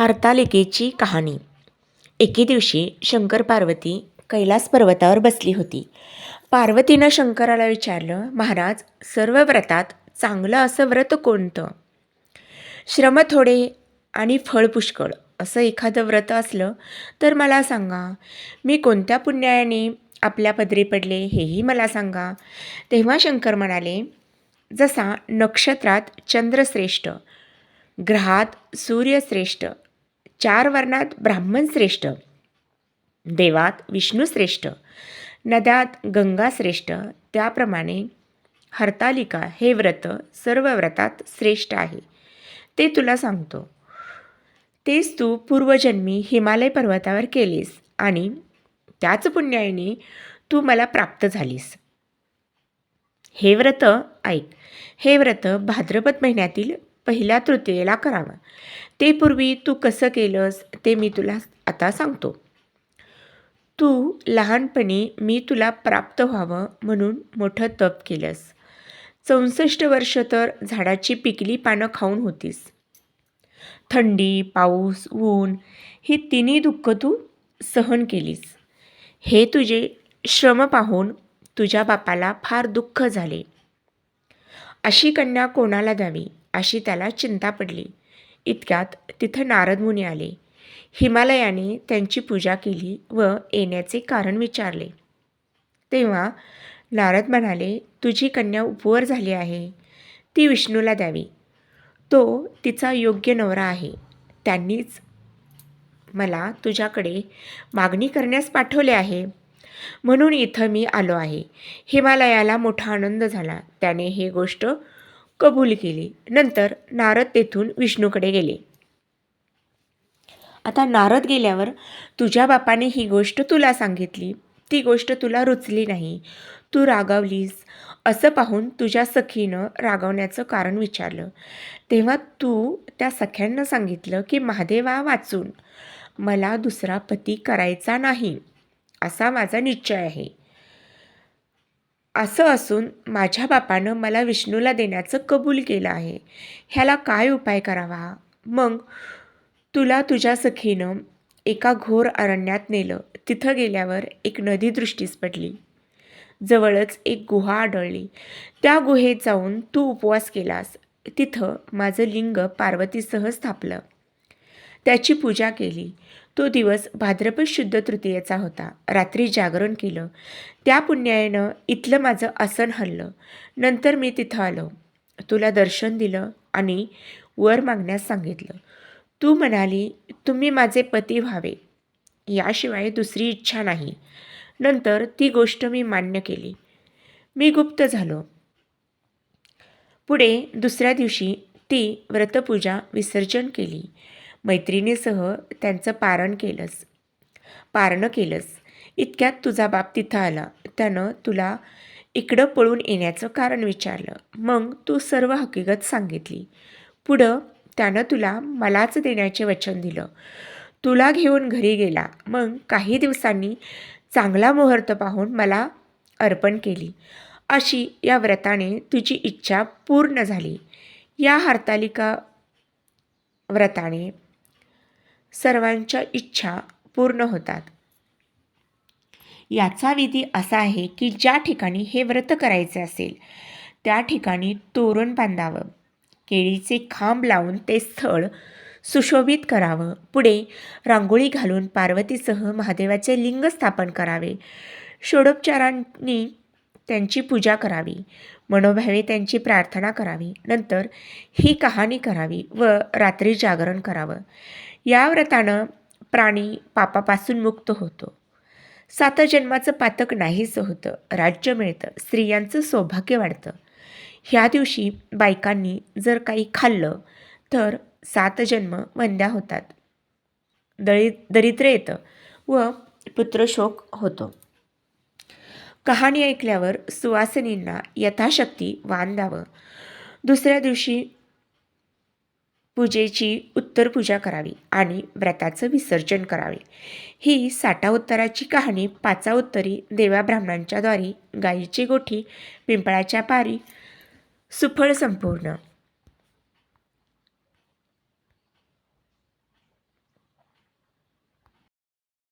हरतालिकेची कहाणी. एके दिवशी शंकर पार्वती कैलास पर्वतावर बसली होती. पार्वतीनं शंकराला विचारलं महाराज सर्व व्रतात चांगलं असं व्रत कोणतं? श्रम थोडे आणि फळ पुष्कळ असं एखादं व्रत असलं तर मला सांगा. मी कोणत्या पुण्याने आपल्या पदरी पडले हेही मला सांगा. तेव्हा शंकर म्हणाले जसा नक्षत्रात चंद्रश्रेष्ठ ग्रहात सूर्यश्रेष्ठ चार वर्णात ब्राह्मण श्रेष्ठ देवात विष्णू श्रेष्ठ नद्यात गंगा श्रेष्ठ त्याप्रमाणे हरतालिका हे व्रत सर्व व्रतात श्रेष्ठ आहे. ते तुला सांगतो. तेच तू पूर्वजन्मी हिमालय पर्वतावर केलीस आणि त्याच पुण्याईने तू मला प्राप्त झालीस. हे व्रत ऐक. हे व्रत भाद्रपद महिन्यातील पहिल्या तृतीयेला करावा. ते पूर्वी तू कसं केलंस ते मी तुला आता सांगतो. तू लहानपणी मी तुला प्राप्त व्हावं म्हणून मोठं तप केलंस. चौसष्ट वर्ष तर झाडाची पिकली पानं खाऊन होतीस. थंडी पाऊस ऊन ही तिन्ही दुःख तू सहन केलीस. हे तुझे श्रम पाहून तुझ्या बापाला फार दुःख झाले. अशी कन्या कोणाला द्यावी? अशी त्याला चिंता पडली. इतक्यात तिथं नारद मुनी आले. हिमालयाने त्यांची पूजा केली व येण्याचे कारण विचारले. तेव्हा नारद म्हणाले तुझी कन्या उपवर झाली आहे. ती विष्णूला द्यावी. तो तिचा योग्य नवरा आहे. त्यांनीच मला तुझ्याकडे मागणी करण्यास पाठवले आहे. म्हणून इथं मी आलो आहे. हिमालयाला मोठा आनंद झाला. त्याने ही गोष्ट कबूल केली. नंतर नारद तेथून विष्णूकडे गेले. आता नारद गेल्यावर तुझ्या बापाने ही गोष्ट तुला सांगितली. ती गोष्ट तुला रुचली नाही. तू रागावलीस असं पाहून तुझ्या सखीनं रागवण्याचं कारण विचारलं. तेव्हा तू त्या सख्यांना सांगितलं की महादेवा वाचून. मला दुसरा पती करायचा नाही. असा माझा निश्चय आहे. असं असून माझ्या बापानं मला विष्णूला देण्याचं कबूल केलं आहे. ह्याला काय उपाय करावा? मग तुला तुझ्या सखीनं एका घोर अरण्यात नेलं. तिथं गेल्यावर एक नदी दृष्टीस पडली. जवळच एक गुहा आढळली. त्या गुहेत जाऊन तू उपवास केलास. तिथं माझं लिंग पार्वतीसह स्थापलं. त्याची पूजा केली. तो दिवस भाद्रपद शुद्ध तृतीयेचा होता. रात्री जागरण केलं. त्या पुण्यानं इथलं माझं आसन हल्लं. नंतर मी तिथं आलो. तुला दर्शन दिलं आणि वर मागण्यास सांगितलं. तू म्हणाली तुम्ही माझे पती व्हावे. याशिवाय दुसरी इच्छा नाही. नंतर ती गोष्ट मी मान्य केली. मी गुप्त झालो. पुढे दुसऱ्या दिवशी ती व्रतपूजा विसर्जन केली. मैत्रिणीसह त्यांचं पारण केलंस. पारणं केलंस. इतक्यात तुझा बाप तिथं आला. त्यानं तुला इकडं पळून येण्याचं कारण विचारलं. मग तू सर्व हकीकत सांगितली. पुढं त्यानं तुला मलाच देण्याचे वचन दिलं. तुला घेऊन घरी गेला. मग काही दिवसांनी चांगला मुहूर्त पाहून मला अर्पण केली. अशी या व्रताने तुझी इच्छा पूर्ण झाली. या हरतालिका व्रताने सर्वांच्या इच्छा पूर्ण होतात. याचा विधी असा आहे की ज्या ठिकाणी हे व्रत करायचे असेल त्या ठिकाणी तोरण बांधावं केळीचे खांब लावून ते स्थळ सुशोभित करावं पुढे रांगोळी घालून पार्वतीसह महादेवाचे लिंग स्थापन करावे षोडोपचारांनी त्यांची पूजा करावी मनोभावे त्यांची प्रार्थना करावी नंतर ही कहाणी करावी व रात्री जागरण करावं. या व्रतानं प्राणी पापापासून मुक्त होतो. सात जन्माचं पातक नाहीसं होतं. राज्य मिळतं. स्त्रियांचं सौभाग्य वाढतं. ह्या दिवशी बायकांनी जर काही खाल्लं तर सात जन्म वंद्या होतात. दळी दरिद्र येतं व पुत्रशोक होतो. कहाणी ऐकल्यावर सुवासिनींना यथाशक्ती वाण द्यावं. दुसऱ्या दिवशी पूजेची उत्तर पूजा करावी आणि व्रताचं विसर्जन करावे. ही साठा उत्तराची कहाणी पाचा उत्तरी देवा ब्राह्मणांच्याद्वारे गायीची गोठी पिंपळाच्या पारी सुफळ संपूर्ण